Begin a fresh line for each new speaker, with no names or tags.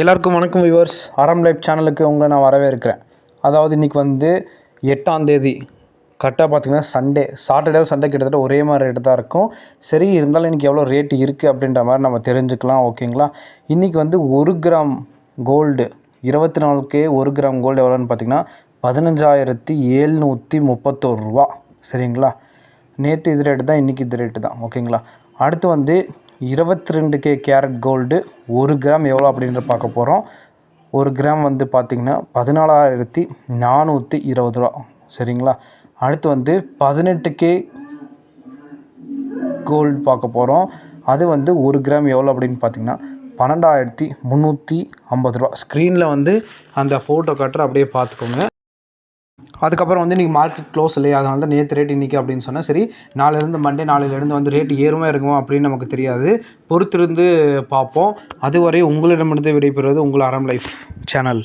எல்லாருக்கும் வணக்கம் வியூவர்ஸ் அறம் லைஃப் சேனலுக்கு உங்களை நான் வரவேற்கிறேன். அதாவது இன்றைக்கி வந்து எட்டாம் தேதி. கரெக்டாக பார்த்தீங்கன்னா சண்டே சாட்டர்டே சண்டே கிட்டத்தட்ட ஒரே மாதிரி ரேட்டு தான் இருக்கும். சரி இருந்தாலும் இன்றைக்கி எவ்வளோ ரேட்டு இருக்குது அப்படின்ற மாதிரி நம்ம தெரிஞ்சுக்கலாம் ஓகேங்களா இன்றைக்கி வந்து ஒரு கிராம் கோல்டு இருபத்தி நாலுக்கே ஒரு கிராம் கோல்டு எவ்வளோன்னு பார்த்தீங்கன்னா பதினஞ்சாயிரத்தி ஏழ்நூற்றி முப்பத்தோரு ரூபா. சரிங்களா? நேற்று இது ரேட்டு தான் இன்றைக்கி இது ரேட்டு தான் ஓகேங்களா அடுத்து வந்து இருபத்தி ரெண்டு கே கேரட் கோல்டு ஒரு கிராம் எவ்வளோ அப்படின்ற பார்க்க போகிறோம். ஒரு கிராம் வந்து பார்த்திங்கன்னா பதினாலாயிரத்தி நானூற்றி இருபது ரூபா. சரிங்களா? அடுத்து வந்து பதினெட்டு கே கோல்டு பார்க்க போகிறோம். அது வந்து ஒரு கிராம் எவ்வளோ அப்படின்னு பார்த்தீங்கன்னா பன்னெண்டாயிரத்தி முந்நூற்றி ஐம்பது ரூபா. ஸ்க்ரீனில் வந்து அந்த ஃபோட்டோ கட்டுற அப்படியே பார்த்துக்கோங்க. அதுக்கப்புறம் வந்து இன்றைக்கி மார்க்கெட் க்ளோஸ் இல்லையா? அதனால தான் நேற்று ரேட் இன்றைக்கி அப்படின்னு சொன்னால் சரி நாளையிலேருந்து மண்டே நாளையிலேருந்து வந்து ரேட் ஏறுமா இருக்குமா அப்படின்னு நமக்கு தெரியாது. பொறுத்திருந்து பார்ப்போம். அதுவரை உங்களிடமிருந்து விடைபெறுவது உங்கள் அறம் லைஃப் சேனல்